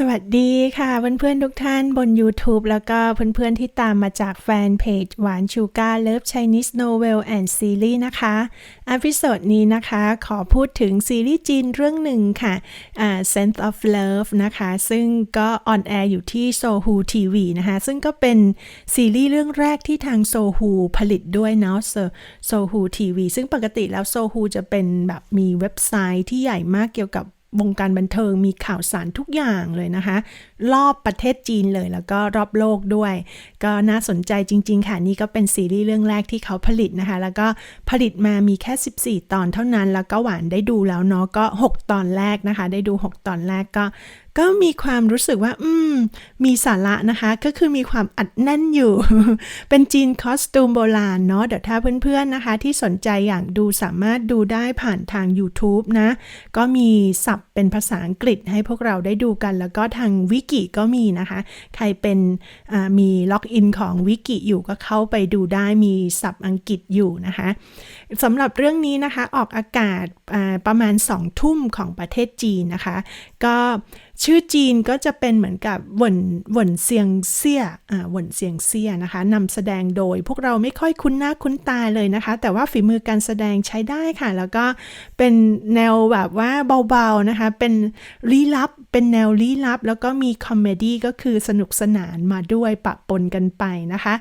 สวัสดีค่ะเพื่อนๆทุกท่านบน YouTube แล้วก็เพื่อนๆที่ตามมาจากแฟนเพจหวานชูการ์เลิฟ Chinese Novel and Series นะคะอพิโซดนี้นะคะ ขอพูดถึงซีรีส์จีนเรื่องหนึ่งค่ะอ่า Sense of Love นะคะ ซึ่งก็ออนแอร์อยู่ที่ Sohu TV นะคะ ซึ่งก็เป็นซีรีส์เรื่องแรกที่ทาง Sohu ผลิตด้วยเนาะ So- Sohu TV ซึ่งปกติแล้ว Sohu จะเป็นแบบมีเว็บไซต์ที่ใหญ่มากเกี่ยวกับ วงการบันเทิงมีข่าวสารทุกอย่างเลยนะคะ รอบประเทศจีนเลยแล้วก็รอบโลกด้วย ก็น่าสนใจจริง ๆ ค่ะ นี่ก็เป็นซีรีส์เรื่องแรกที่เขาผลิตนะคะ แล้วก็ผลิตมามีแค่ 14 ตอนเท่านั้น แล้วก็หวานได้ดูแล้วเนาะก็ 6 ตอนแรกนะคะ ได้ดู 6 ตอนแรกก็ ก็มีความรู้สึกว่า อืม มีสาระนะคะ ก็คือมีความอัดแน่นอยู่ เป็นจีนคอสตูมโบราณเนาะ เดี๋ยวถ้าเพื่อนๆนะคะ ที่สนใจอยากดูสามารถดูได้ผ่านทาง YouTube นะ ก็มีศัพท์เป็นภาษาอังกฤษให้พวกเราได้ดูกัน แล้วก็ทางวิกิก็มีนะคะ ใครเป็นมีล็อกอินของวิกิอยู่ก็เข้าไปดูได้ มีศัพท์อังกฤษอยู่นะคะสำหรับเรื่องนี้นะคะ ออกอากาศประมาณ2ทุ่มของประเทศจีนนะคะ ก็ ชื่อจีนก็จะเป็นเหมือนกับหวนหวนเซียงเซี่ยอ่าหวนเซียงเซี่ยนะคะนำแสดงโดยพวกเราไม่ค่อยคุ้นหน้าคุ้นตาเลยนะคะ แต่ว่าฝีมือการแสดงใช้ได้ค่ะ แล้วก็เป็นแนวแบบว่าเบาๆนะคะ เป็นลี้ลับ เป็นแนวลี้ลับ แล้วก็มีคอมเมดี้ก็คือสนุกสนานมาด้วยปะปนกันไปนะคะ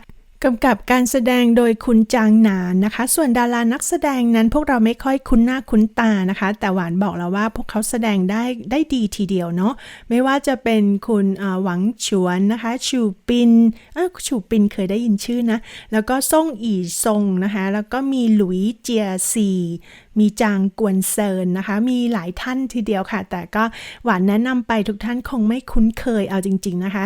กำกับการแสดงโดยคุณจางหนานนะคะ ส่วนดารานักแสดงนั้นพวกเราไม่ค่อยคุ้นหน้าคุ้นตานะคะ แต่หวานบอกแล้วว่าพวกเขาแสดงได้ได้ดีทีเดียวเนาะ ไม่ว่าจะเป็นคุณหวังฉวนนะคะ ชูปินเออชูปินเคยได้ยินชื่อนะ แล้วก็ซ่งอีซงนะคะ แล้วก็มีหลุยเจียซี มีจางกวนเซินนะคะ มีหลายท่านทีเดียวค่ะ แต่ก็หวานแนะนำไปทุกท่านคงไม่คุ้นเคยเอาจริง ๆนะคะ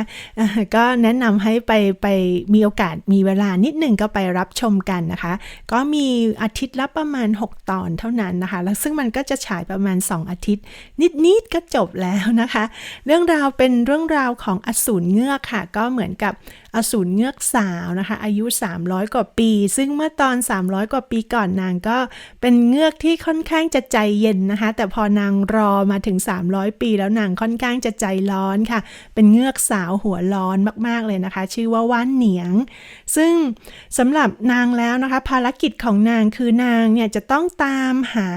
ก็แนะนำให้ไปไปมีโอกาสมีเวลานิดหนึ่งก็ไปรับชมกันนะคะ ก็มีอาทิตย์ละประมาณ 6 ตอนเท่านั้นนะคะ แล้วซึ่งมันก็จะฉายประมาณ 2 อาทิตย์ นิดๆก็จบแล้วนะคะ เรื่องราวเป็นเรื่องราวของอสูรเงือกค่ะ ก็เหมือนกับอสูรเงือกสาวนะคะ อายุ 300 กว่าปี ซึ่งเมื่อตอน 300 กว่าปีก่อนนางก็เป็นเงือกที่ค่อนข้างจะใจเย็นนะคะ แต่พอนางรอมาถึง 300 ปีแล้วนางค่อนข้างจะใจร้อนค่ะ เป็นเงือกสาวหัวร้อนมาก ๆ เลยนะคะ ชื่อว่าว่านเหนียง ซึ่งสำหรับนางแล้วนะคะ ภารกิจของนางคือนางเนี่ยจะต้องตามหา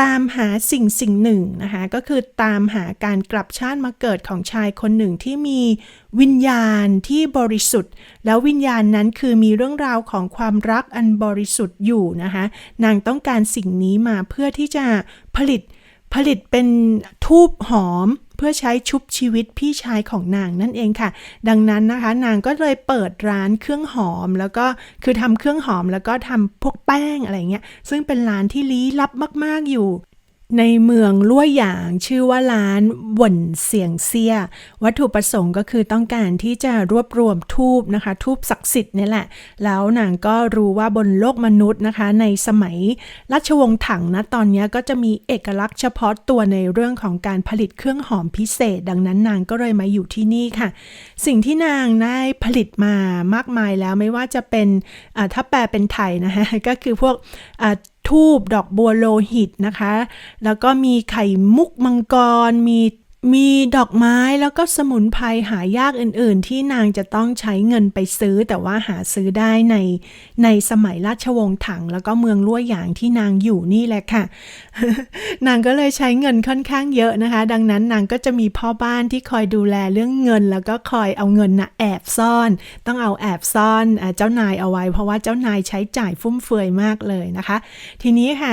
ตามหาสิ่งสิ่งหนึ่งนะคะก็คือตามหาการกลับชาติมาเกิดของชายคนหนึ่งที่มีวิญญาณที่บริสุทธิ์ แล้ววิญญาณนั้นคือมีเรื่องราวของความรักอันบริสุทธิ์อยู่นะคะนางต้องการสิ่งนี้มาเพื่อที่จะผลิตผลิตเป็นทูบหอม เพื่อใช้ชุบชีวิตพี่ชายของนางนั่นเองค่ะ ดังนั้นนะคะ นางก็เลยเปิดร้านเครื่องหอม แล้วก็คือทำเครื่องหอมแล้วก็ทำพวกแป้งอะไรเงี้ยซึ่งเป็นร้านที่ลี้ลับมาก ๆอยู่ ในเมืองลั่วหยางชื่อว่าร้านหว่นเสียงเซีย วัตถุประสงค์ก็คือต้องการที่จะรวบรวมทูบนะคะ ทูบศักดิ์สิทธิ์นี่แหละ แล้วนางก็รู้ว่าบนโลกมนุษย์นะคะ ในสมัยราชวงศ์ถังนะตอนนี้ก็จะมีเอกลักษณ์เฉพาะตัวในเรื่องของการผลิตเครื่องหอมพิเศษ ดังนั้นนางก็เลยมาอยู่ที่นี่ค่ะ สิ่งที่นางได้ผลิตมามากมายแล้วไม่ว่าจะเป็นถ้าแปลเป็นไทยนะคะก็คือพวก ทูบดอกบัวโลหิตนะคะ แล้วก็มีไข่มุกมังกร มี มีดอกไม้แล้วก็สมุนไพรหายากอื่นๆ ที่นางจะต้องใช้เงินไปซื้อ แต่ว่าหาซื้อได้ในในสมัยราชวงศ์ถัง แล้วก็เมืองลั่วหยางที่นางอยู่นี่แหละค่ะ นางก็เลยใช้เงินค่อนข้างเยอะนะคะ ดังนั้นนางก็จะมีพ่อบ้านที่คอยดูแลเรื่องเงิน แล้วก็คอยเอาเงินนะแอบซ่อน ต้องเอาแอบซ่อนเจ้านายเอาไว้ เพราะว่าเจ้านายใช้จ่ายฟุ่มเฟือยมากเลยนะคะ ทีนี้ค่ะ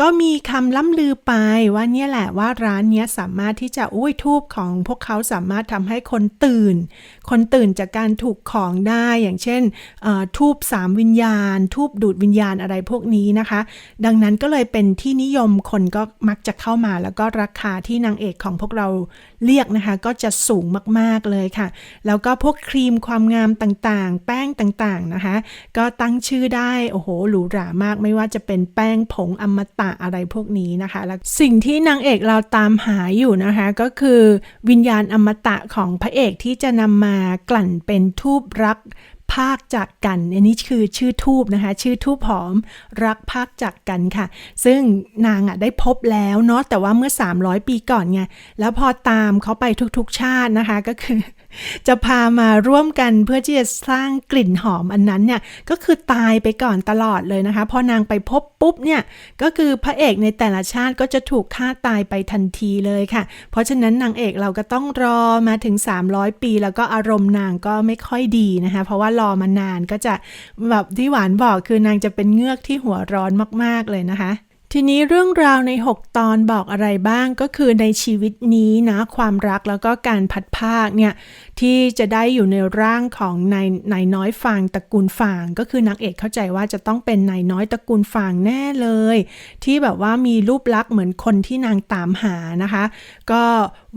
ก็มีคำล่ำลือไปว่าเนี่ยแหละว่าร้านเนี้ยสามารถที่จะอุ้ยทูบของพวกเขาสามารถทำให้คนตื่น คนตื่นจากการถูกของได้อย่างเช่นทูบสามวิญญาณ ทูบดูดวิญญาณอะไรพวกนี้นะคะ ดังนั้นก็เลยเป็นที่นิยมคนก็มักจะเข้ามา แล้วก็ราคาที่นางเอกของพวกเราเรียกนะคะ ก็จะสูงมากๆเลยค่ะ แล้วก็พวกครีมความงามต่างๆ แป้งต่างๆนะคะ ก็ตั้งชื่อได้โอ้โหหรูหรามากไม่ว่าจะเป็นแป้งผงอมตะอะไรพวกนี้นะคะ แล้วสิ่งที่นางเอกเราตามหาอยู่นะคะก็คือ วิญญาณอมตะของพระเอกที่จะนำมากลั่นเป็นทูบรักภาคจากกัน อันนี้คือชื่อทูบนะคะ ชื่อทูบหอมรักภาคจากกันค่ะ ซึ่งนางอะได้พบแล้วเนาะแต่ว่าเมื่อ 300 ปีก่อนไงแล้วพอตามเขาไปทุกๆชาตินะคะก็คือ จะพามาร่วมกันเพื่อที่จะสร้างกลิ่นหอมอันนั้นเนี่ยก็คือตายไปก่อนตลอดเลยนะคะพอนางไปพบปุ๊บเนี่ยก็คือพระเอกในแต่ละชาติก็จะถูกฆ่าตายไปทันทีเลยค่ะ เพราะฉะนั้นนางเอกเราก็ต้องรอมาถึง 300 ปี แล้วก็อารมณ์นางก็ไม่ค่อยดีนะคะ เพราะว่ารอมานานก็จะแบบที่หวานบอกคือนางจะเป็นเงือกที่หัวร้อนมาก ๆ เลยนะคะ ทีนี้เรื่องราวใน 6 ตอนบอกอะไรบ้างก็คือในชีวิตนี้นะความรักแล้วก็การพัดภาคเนี่ยที่จะได้อยู่ในร่างของนายนายน้อยฟางตระกูลฟาง ก็คือนางเอกเข้าใจว่าจะต้องเป็นนายน้อยตระกูลฟางแน่เลย ที่แบบว่ามีรูปลักษณ์เหมือนคนที่นางตามหานะคะ ก็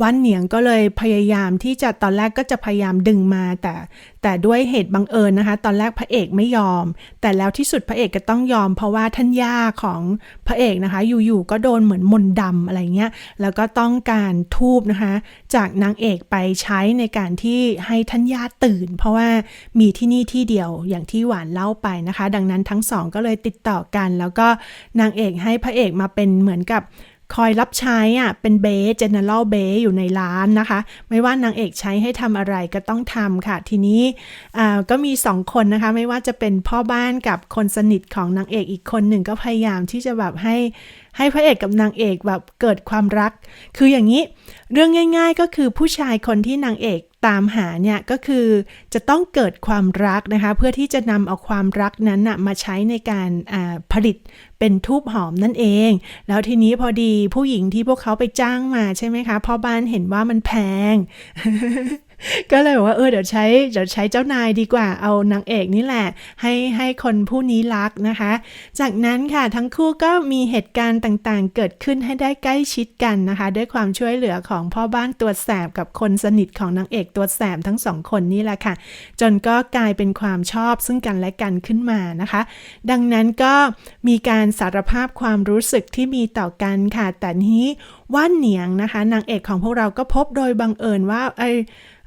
วันเหนียงก็เลยพยายามที่จะตอนแรกก็จะพยายามดึงมาแต่ แต่ด้วยเหตุบังเอิญนะคะ ตอนแรกพระเอกไม่ยอม แต่แล้วที่สุดพระเอกก็ต้องยอม เพราะว่าท่านย่าของพระเอกนะคะ อยู่ๆก็โดนเหมือนมนต์ดำอะไรเงี้ยแล้วก็ต้องการทูบนะคะ จากนางเอกไปใช้ในการที่ให้ท่านย่าตื่น เพราะว่ามีที่นี่ที่เดียวอย่างที่หวานเล่าไปนะคะ ดังนั้นทั้งสองก็เลยติดต่อกัน แล้วก็นางเอกให้พระเอกมาเป็นเหมือนกับ คอยรับใช้อะเป็นเบสเจเนอเรลเบสอยู่ในร้านนะคะ ไม่ว่านางเอกใช้ให้ทำอะไรก็ต้องทำค่ะ ทีนี้ก็มีสองคนนะคะ ไม่ว่าจะเป็นพ่อบ้านกับคนสนิทของนางเอกอีกคนหนึ่งก็พยายามที่จะแบบให้ให้พระเอกกับนางเอกแบบเกิดความรัก คืออย่างนี้ เรื่องง่าย ๆ ก็คือผู้ชายคนที่นางเอก ตามหาเนี่ยก็คือจะต้องเกิดความรักนะคะ เพื่อที่จะนำเอาความรักนั้นนะมาใช้ในการผลิตเป็นทูบหอมนั่นเอง แล้วทีนี้พอดีผู้หญิงที่พวกเขาไปจ้างมาใช่ไหมคะพ่อบ้านเห็นว่ามันแพง ก็เลยบอกว่าเออเดี๋ยวใช้เดี๋ยวใช้เจ้านายดีกว่าเอานางเอกนี่แหละ ให้ให้คนผู้นี้รักนะคะ จากนั้นค่ะทั้งคู่ก็มีเหตุการณ์ต่างๆ เกิดขึ้นให้ได้ใกล้ชิดกันนะคะ ด้วยความช่วยเหลือของพ่อบ้านตัวแสบกับคนสนิทของนางเอกตัวแสบทั้งสองคนนี่แหละค่ะ จนก็กลายเป็นความชอบซึ่งกันและกันขึ้นมานะคะ ดังนั้นก็มีการสารภาพความรู้สึกที่มีต่อกันค่ะแต่นี้ว่านเหนียงนะคะ นางเอกของพวกเราก็พบโดยบังเอิญว่าไอ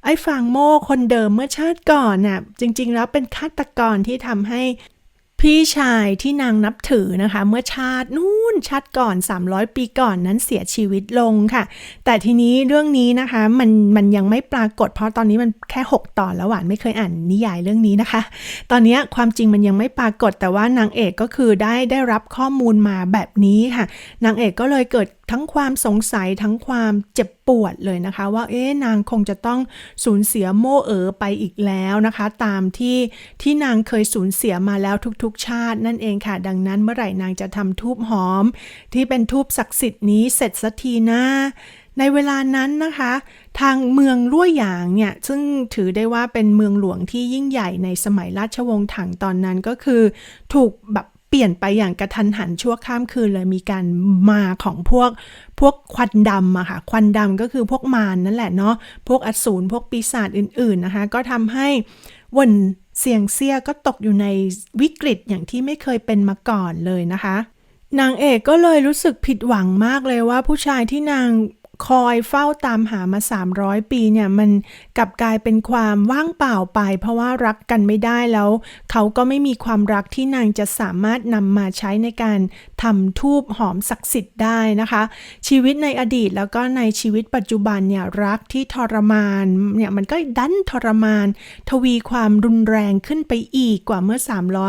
ไอ้ฟางโม่คนเดิมเมื่อชาติก่อนน่ะจริง ๆ แล้วเป็นฆาตกรที่ทำให้พี่ชายที่นางนับถือนะคะ เมื่อชาตินู่นชาติก่อน 300 ปีก่อนนั้นเสียชีวิตลงค่ะ แต่ทีนี้เรื่องนี้นะคะมันมันยังไม่ปรากฏ เพราะตอนนี้มันแค่ 6 ตอนแล้วหวานไม่เคยอ่านนิยายเรื่องนี้นะคะ ตอนนี้ความจริงมันยังไม่ปรากฏแต่ว่านางเอกก็คือได้ได้รับข้อมูลมาแบบนี้ค่ะ นางเอกก็เลยเกิด ทั้งความสงสัยทั้งความเจ็บปวดเลยนะคะ ว่าเอ๊ะนางคงจะต้องสูญเสียโมเอ๋อไปอีกแล้วนะคะ ตามที่ที่นางเคยสูญเสียมาแล้วทุกๆ ชาตินั่นเองค่ะ ดังนั้นเมื่อไหร่นางจะทำทูบหอม ที่เป็นทูบศักดิ์สิทธิ์นี้เสร็จสักทีนะในเวลานั้นนะคะ ทางเมืองลั่วหยางเนี่ยซึ่งถือได้ว่าเป็นเมืองหลวงที่ยิ่งใหญ่ในสมัยราชวงศ์ถังตอนนั้นก็คือ ถูกแบบ เปลี่ยนไปอย่างกระทันหันชั่วข้ามคืนเลยมีการมาของพวกพวกควันดำอะค่ะ ควันดำก็คือพวกมารนนั่นแหละเนาะพวกอสูรพวกปีศาจอื่นๆนะคะ ก็ทำให้วนเสียงเสียก็ตกอยู่ในวิกฤตอย่างที่ไม่เคยเป็นมาก่อนเลยนะคะ นางเอกก็เลยรู้สึกผิดหวังมากเลยว่าผู้ชายที่นาง คอยเฝ้าตามหามา 300 ปีเนี่ยมันกลับกลายเป็นความว่างเปล่าไป เพราะว่ารักกันไม่ได้แล้ว เขาก็ไม่มีความรักที่นางจะสามารถนำมาใช้ในการทำทูบหอมศักดิ์สิทธิ์ได้นะคะ ชีวิตในอดีตแล้วก็ในชีวิตปัจจุบันเนี่ยรักที่ทรมานเนี่ยมันก็ดันทรมาน ทวีความรุนแรงขึ้นไปอีกกว่าเมื่อ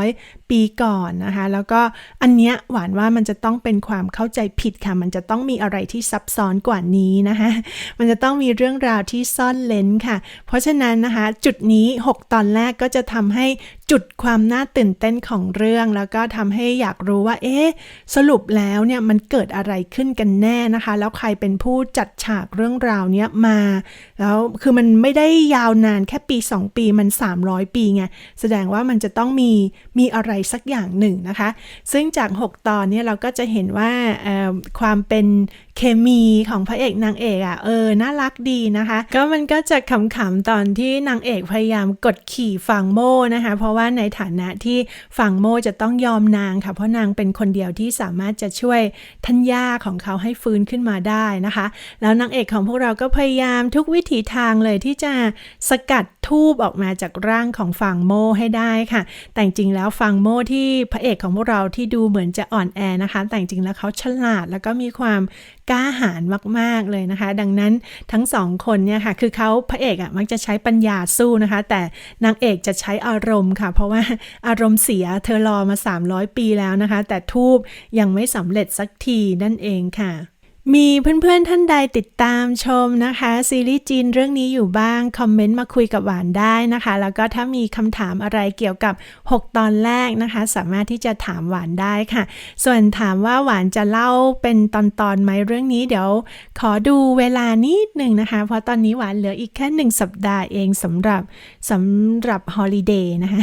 300 ปีก่อนนะคะ แล้วก็อันเนี้ยหวานว่ามันจะต้องเป็นความเข้าใจผิดค่ะ มันจะต้องมีอะไรที่ซับซ้อนกว่านี้นะคะ มันจะต้องมีเรื่องราวที่ซ่อนเลนค่ะ เพราะฉะนั้นนะคะ จุดนี้ 6 ตอนแรกก็จะทำให้จุดความน่าตื่นเต้นของเรื่อง แล้วก็ทำให้อยากรู้ว่า เอ๊ะ สรุปแล้วเนี่ยมันเกิดอะไรขึ้นกันแน่นะคะ แล้วใครเป็นผู้จัดฉากเรื่องราวเนี้ยมา แล้วคือมันไม่ได้ยาวนานแค่ปี 2 ปีมัน 300 ปีไง แสดงว่ามันจะต้องมีมีอะไรสักอย่างหนึ่งนะคะ ซึ่งจาก 6 ตอนเนี่ยเราก็จะเห็นว่าความเป็นเคมีของพระเอกนางเอกอะเออน่ารักดีนะคะ ก็มันก็จะขำๆตอนที่นางเอกพยายามกดขี่ฝั่งโมนะคะ เพราะว่าในฐานะที่ฝั่งโมจะต้องยอมนางค่ะ เพราะนางเป็นคนเดียวที่สามารถจะช่วยทัญญาของเขาให้ฟื้นขึ้นมาได้นะคะ แล้วนางเอกของพวกเราก็พยายามทุกวิถีทางเลยที่จะสกัดทูบออกมาจากร่างของฝั่งโมให้ได้ค่ะ แต่จริงแล้วฝั่งโมที่พระเอกของพวกเราที่ดูเหมือนจะอ่อนแอนะคะ แต่จริงแล้วเขาฉลาดแล้วก็มีความกล้าหาญมาก ๆ เลยนะคะ ดังนั้นทั้งสองคนเนี่ยค่ะ คือเขาพระเอกอะมักจะใช้ปัญญาสู้นะคะ แต่นางเอกจะใช้อารมณ์ค่ะ เพราะว่าอารมณ์เสียเธอรอมา 300 ปีแล้วนะคะ แต่ทูบยังไม่สำเร็จสักทีนั่นเองค่ะ มีเพื่อนๆท่านใดติดตามชมนะคะ ซีรีส์จีนเรื่องนี้อยู่บ้าง คอมเมนต์มาคุยกับหวานได้นะคะ แล้วก็ถ้ามีคำถามอะไรเกี่ยวกับ 6 ตอนแรกนะคะ สามารถที่จะถามหวานได้ค่ะ ส่วนถามว่าหวานจะเล่าเป็นตอนๆไหมเรื่องนี้เดี๋ยว ขอดูเวลานิดหนึ่งนะคะ เพราะตอนนี้หวานเหลืออีกแค่หนึ่งสัปดาห์เองสำหรับสำหรับฮอลิเดย์นะคะ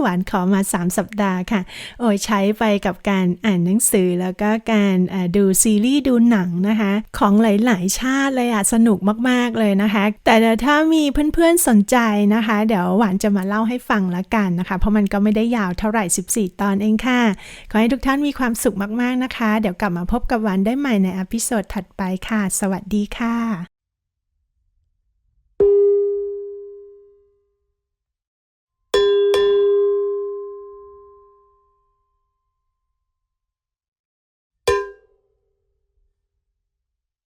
หวานขอมา 3 สัปดาห์ค่ะ โอ้ยใช้ไปกับการอ่านหนังสือแล้วก็การดูซีรีส์ดูหนังนะคะ ของหลาย ๆ ชาติเลยอะสนุกมาก ๆ เลยนะคะ แต่ถ้ามีเพื่อน ๆ สนใจนะคะ เดี๋ยวหวานจะมาเล่าให้ฟังละกันนะคะ เพราะมันก็ไม่ได้ยาวเท่าไหร่ 14 ตอนเองค่ะ ขอให้ทุกท่านมีความสุขมาก ๆ นะคะ เดี๋ยวกลับมาพบกับหวานได้ใหม่ในอพิโซดถัดไปค่ะ สวัสดีค่ะ